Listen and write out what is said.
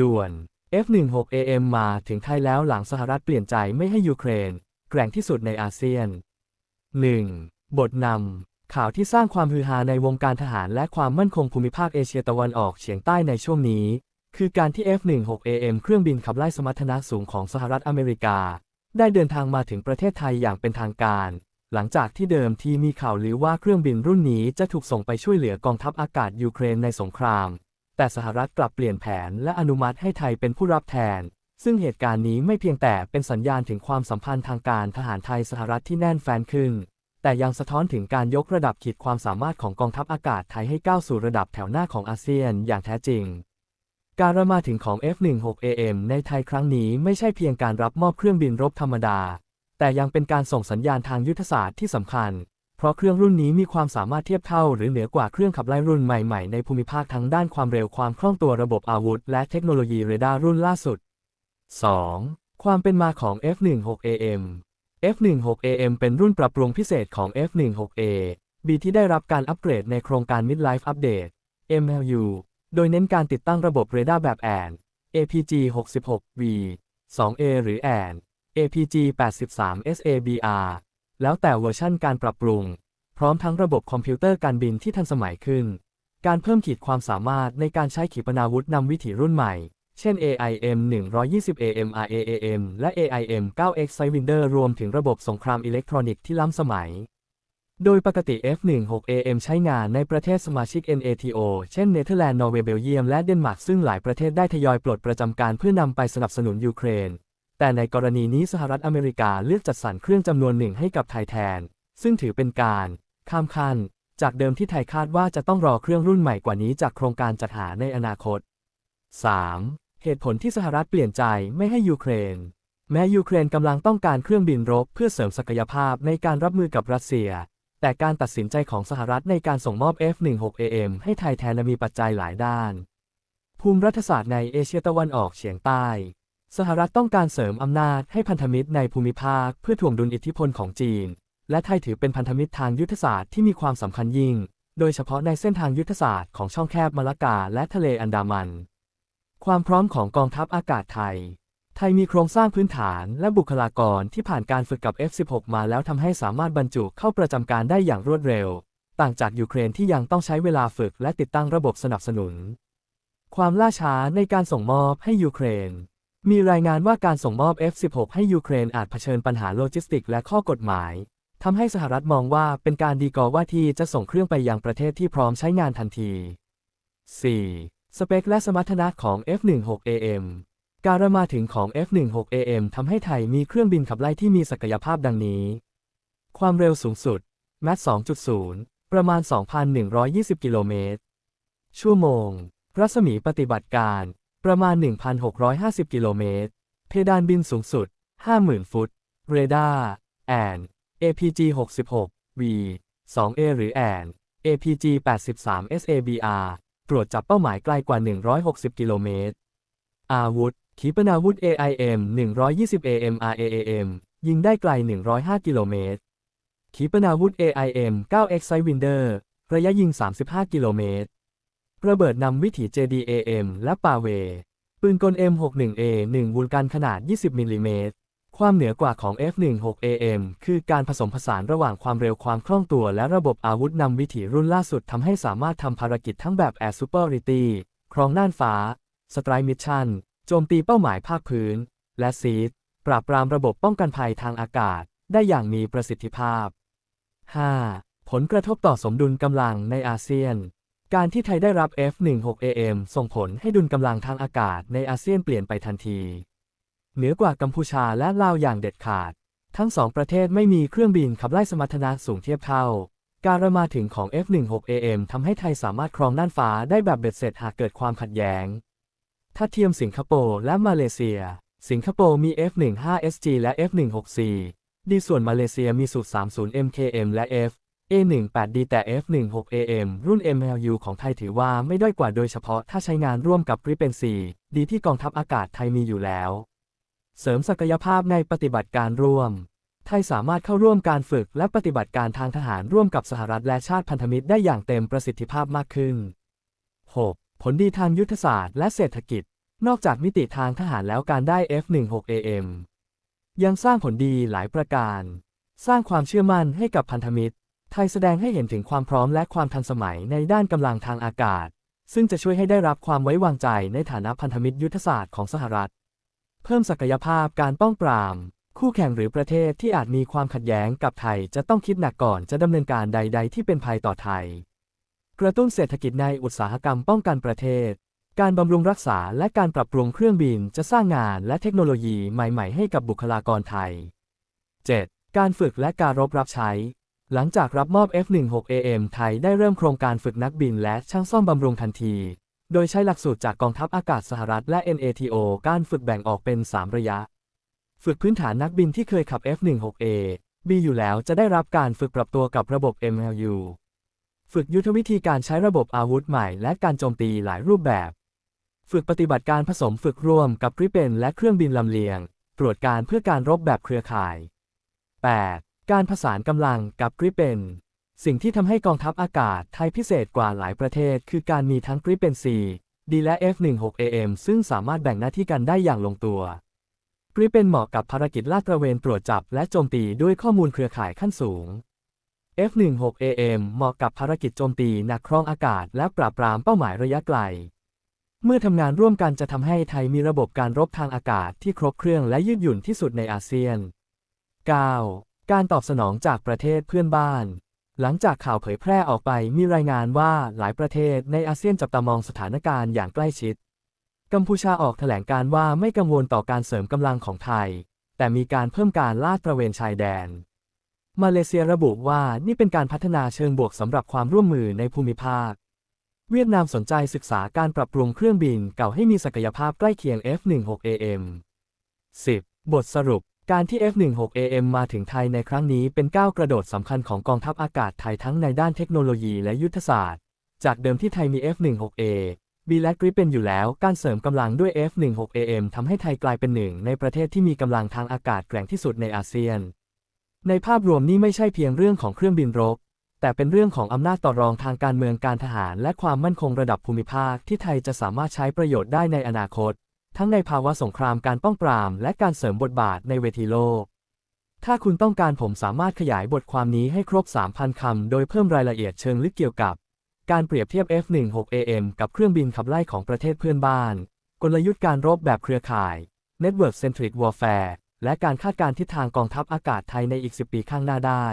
ด่วน F-16AM มาถึงไทยแล้วหลังสหรัฐเปลี่ยนใจไม่ให้ยูเครน แกร่งที่สุดในอาเซียน 1. บทนำข่าวที่สร้างความฮือฮาในวงการทหารและความมั่นคงภูมิภาคเอเชียตะวันออกเฉียงใต้ในช่วงนี้ คือการที่ F-16AM เครื่องบินขับไล่สมรรถนะสูงของสหรัฐอเมริกา ได้เดินทางมาถึงประเทศไทยอย่างเป็นทางการ หลังจากที่เดิมทีมีข่าวลือว่าเครื่องบินรุ่นนี้จะถูกส่งไปช่วยเหลือกองทัพอากาศยูเครนในสงคราม แต่สหรัฐกลับเปลี่ยนแผนและอนุมัติให้ไทยเป็นผู้รับแทน ซึ่งเหตุการณ์นี้ไม่เพียงแต่เป็นสัญญาณถึงความสัมพันธ์ทางการทหารไทยสหรัฐที่แน่นแฟนขึ้น แต่ยังสะท้อนถึงการยกระดับขีดความสามารถของกองทัพอากาศไทยให้ก้าวสู่ระดับแถวหน้าของอาเซียนอย่างแท้จริงการมาถึงของ F-16AM ในไทยครั้งนี้ไม่ใช่เพียงการรับมอบเครื่องบินรบธรรมดา แต่ยังเป็นการส่งสัญญาณทางยุทธศาสตร์ที่สำคัญ เพราะเครื่องรุ่นนี้มีความสามารถเทียบเท่าหรือเหนือกว่าเครื่องขับไล่รุ่นใหม่ๆ ในภูมิภาคทั้งด้านความเร็วความคล่องตัวระบบอาวุธ และเทคโนโลยีเรดาร์รุ่นล่าสุด 2. ความเป็นมาของ F-16AM F-16AM เป็นรุ่นปรับปรุงพิเศษของ F-16A B ที่ได้รับการอัปเกรดในโครงการ Midlife Update MLU โดยเน้นการติดตั้งระบบเรดาร์แบบแอน APG 66V 2A หรือแอน APG 83 SABR แล้วแต่เวอร์ชั่นการปรับปรุง พร้อมทั้งระบบคอมพิวเตอร์การบินที่ทันสมัยขึ้น การเพิ่มขีดความสามารถในการใช้ขีปนาวุธนำวิถีรุ่นใหม่ เช่น AIM 120 AM RAAM และ AIM 9X Sidewinder รวมถึงระบบสงครามอิเล็กทรอนิกส์ที่ล้ำสมัย โดยปกติ F16AM ใช้งานในประเทศสมาชิก NATO เช่นเนเธอร์แลนด์ นอร์เวย์ เบลเยียม และเดนมาร์ก ซึ่งหลายประเทศได้ทยอยปลดประจำการเพื่อนำไปสนับสนุนยูเครน แต่ในกรณีนี้สหรัฐอเมริกาเลือกจัดสรรเครื่องจำนวนหนึ่งให้กับไทยแทน ซึ่งถือเป็นการข้ามขั้นจากเดิมที่ไทยคาดว่าจะต้องรอเครื่องรุ่นใหม่กว่านี้จากโครงการจัดหาในอนาคต 3. เหตุผลที่สหรัฐเปลี่ยนใจไม่ให้ยูเครน แม้ยูเครนกำลังต้องการเครื่องบินรบเพื่อเสริมศักยภาพในการรับมือกับรัสเซีย แต่การตัดสินใจของสหรัฐในการส่งมอบ F-16AM ให้ไทยแทนมีปัจจัยหลายด้าน ภูมิรัฐศาสตร์ในเอเชียตะวันออกเฉียงใต้ สหรัฐต้องการเสริมอำนาจให้พันธมิตรในภูมิภาคเพื่อถ่วงดุลอิทธิพลของจีน และไทยถือเป็นพันธมิตรทางยุทธศาสตร์ที่มีความสำคัญยิ่ง โดยเฉพาะในเส้นทางยุทธศาสตร์ของช่องแคบมาลากาและทะเลอันดามัน ความพร้อมของกองทัพอากาศไทย ไทยมีโครงสร้างพื้นฐานและบุคลากรที่ผ่านการฝึกกับ F16 มาแล้วทำให้สามารถบรรจุเข้าประจำการได้อย่างรวดเร็ว ต่างจากยูเครนที่ยังต้องใช้เวลาฝึกและติดตั้งระบบสนับสนุน ความล่าช้าในการส่งมอบให้ยูเครน มีรายงานว่าการส่งมอบ F16 ให้ยูเครนอาจเผชิญปัญหาโลจิสติกและข้อกฎหมายทำให้สหรัฐมองว่าเป็นการดีกอว่าที่จะส่งเครื่องไปยังประเทศที่พร้อมใช้งานทันที 4. สเปคและสมรรถนะของ F16AM การมาถึงของ F16AM ทำให้ไทยมีเครื่องบินขับไล่ที่มีศักยภาพดังนี้ ความเร็วสูงสุดแมท2.0 ประมาณ 2,120 กิโลเมตร ชั่วโมง รัศมีปฏิบัติการ ประมาณ 1,650 กิโลเมตร เพดานบินสูงสุด 50,000 ฟุต เรดาร์แอน APG 66 V 2A หรือแอน APG 83 SABR ตรวจจับเป้าหมายไกลกว่า 160 กิโลเมตร อาวุธ ขีปนาวุธ AIM 120 AM RAAM ยิงได้ไกล 105 กิโลเมตร ขีปนาวุธ AIM 9X Sidewinder ระยะยิง 35 กิโลเมตร ระเบิดนำวิถี JDAM และปาเว ปืนกล M61A 1 วูลกันขนาด 20 มิลลิเมตร ความเหนือกว่าของ F16AM คือการผสมผสานระหว่างความเร็วความคล่องตัวและระบบอาวุธนำวิถีรุ่นล่าสุดทำให้สามารถทำภารกิจทั้งแบบ Air Superiority ครองน่านฟ้า Strike Mission โจมตีเป้าหมายภาคพื้น และซีด ปราบปรามระบบป้องกันภัยทางอากาศ ได้อย่างมีประสิทธิภาพ 5. ผลกระทบต่อสมดุลกำลังในอาเซียน การที่ไทยได้รับ F16AM ส่งผลให้ดุลกำลังทางอากาศในอาเซียนเปลี่ยนไปทันที เหนือกว่ากัมพูชาและลาวอย่างเด็ดขาด ทั้งสองประเทศไม่มีเครื่องบินขับไล่สมรรถนะสูงเทียบเท่า การระมาถึงของ F16AM ทำให้ไทยสามารถครองน่านฟ้าได้แบบเบ็ดเสร็จหากเกิดความขัดแย้ง ถ้าเทียมสิงคโปร์และมาเลเซีย สิงคโปร์มี F15SG และ F16C ดีส่วนมาเลเซียมีสูตร 30 MKM และ F A18D แต่ F16AM รุ่น MLU ของไทยถือว่าไม่ด้อยกว่าโดยเฉพาะถ้าใช้งานร่วมกับริเป็นซีดีที่กองทัพอากาศไทยมีอยู่แล้ว เสริมศักยภาพในปฏิบัติการร่วม ไทยสามารถเข้าร่วมการฝึกและปฏิบัติการทางทหารร่วมกับสหรัฐและชาติพันธมิตรได้อย่างเต็มประสิทธิภาพมากขึ้น 6. ผลดีทางยุทธศาสตร์และเศรษฐกิจ นอกจากมิติทางทหารแล้วการได้ F-16AM ยังสร้างผลดีหลายประการ สร้างความเชื่อมั่นให้กับพันธมิตร ไทยแสดงให้เห็นถึงความพร้อมและความทันสมัยในด้านกำลังทางอากาศ ซึ่งจะช่วยให้ได้รับความไว้วางใจในฐานะพันธมิตรยุทธศาสตร์ของสหรัฐ เพิ่มศักยภาพการป้องปราม คู่แข่งหรือประเทศที่อาจมีความขัดแย้งกับไทยจะต้องคิดหนักก่อนจะดำเนินการใด ๆ ที่เป็นภัยต่อไทย กระตุ้นเศรษฐกิจในอุตสาหกรรมป้องกันประเทศ การบำรุงรักษาและการปรับปรุงเครื่องบินจะสร้างงานและเทคโนโลยีใหม่ ๆ ให้กับบุคลากรไทย 7. การฝึกและการรบรับใช้ หลังจากรับมอบ F-16AM ไทยได้เริ่มโครงการฝึกนักบินและช่างซ่อมบำรุงทันที โดยใช้หลักสูตรจากกองทัพอากาศสหรัฐและ NATO การฝึกแบ่งออกเป็น 3 ระยะ ฝึกพื้นฐานนักบินที่เคยขับ F-16A B อยู่แล้วจะได้รับการฝึกปรับตัวกับระบบ MLU ฝึกยุทธวิธีการใช้ระบบอาวุธใหม่และการโจมตีหลายรูปแบบ ฝึกปฏิบัติการผสมฝึกร่วมกับกริเปนและเครื่องบินลำเลียง ตรวจการเพื่อการรบแบบเครือข่าย 8. การผสานกำลังกับกริปเปนสิ่งที่ทำให้กองทัพอากาศไทยพิเศษกว่าหลายประเทศ คือการมีทั้งกริปเปน C ดีและ F16AM ซึ่งสามารถแบ่งหน้าที่กันได้อย่างลงตัว กริปเปนเหมาะกับภารกิจลาดตระเวนตรวจจับและโจมตีด้วยข้อมูลเครือข่ายขั้นสูง F16AM เหมาะกับภารกิจโจมตีหนักครองอากาศและปราบปรามเป้าหมายระยะไกล เมื่อทำงานร่วมกันจะทำให้ไทยมีระบบการรบทางอากาศที่ครบเครื่องและยืดหยุ่นที่สุดในอาเซียน 9. การตอบสนองจากประเทศเพื่อนบ้าน หลังจากข่าวเผยแพร่ออกไปมีรายงานว่าหลายประเทศในอาเซียนจับตามองสถานการณ์อย่างใกล้ชิด กัมพูชาออกแถลงการว่าไม่กังวลต่อการเสริมกำลังของไทย แต่มีการเพิ่มการลาดตระเวนชายแดน มาเลเซียระบุว่านี่เป็นการพัฒนาเชิงบวกสำหรับความร่วมมือในภูมิภาค เวียดนามสนใจศึกษาการปรับปรุงเครื่องบินเก่าให้มีศักยภาพใกล้เคียง F-16AM 10. บทสรุป การที่ F-16AM มาถึงไทยในครั้งนี้เป็นก้าวกระโดดสำคัญของกองทัพอากาศไทยทั้งในด้านเทคโนโลยีและยุทธศาสตร์ จากเดิมที่ไทยมี F-16A B และ Gripen อยู่แล้ว การเสริมกำลังด้วย F-16AM ทำให้ไทยกลายเป็นหนึ่งในประเทศที่มีกำลังทางอากาศแกร่งที่สุดในอาเซียน ในภาพรวมนี้ไม่ใช่เพียงเรื่องของเครื่องบินรบ แต่เป็นเรื่องของอำนาจต่อรองทางการเมืองการทหาร และความมั่นคงระดับภูมิภาคที่ไทยจะสามารถใช้ประโยชน์ได้ในอนาคต ทั้งในภาวะสงครามการป้องปราม และการเสริมบทบาทในเวทีโลก ถ้าคุณต้องการผมสามารถขยายบทความนี้ให้ครบ 3,000 คำ โดยเพิ่มรายละเอียดเชิงลึกเกี่ยวกับ การเปรียบเทียบ F-16AM กับเครื่องบินขับไล่ของประเทศเพื่อนบ้าน กลยุทธ์การรบแบบเครือข่าย Network Centric Warfare และการคาดการณ์ทิศทางกองทัพอากาศไทยในอีก 10 ปีข้างหน้าได้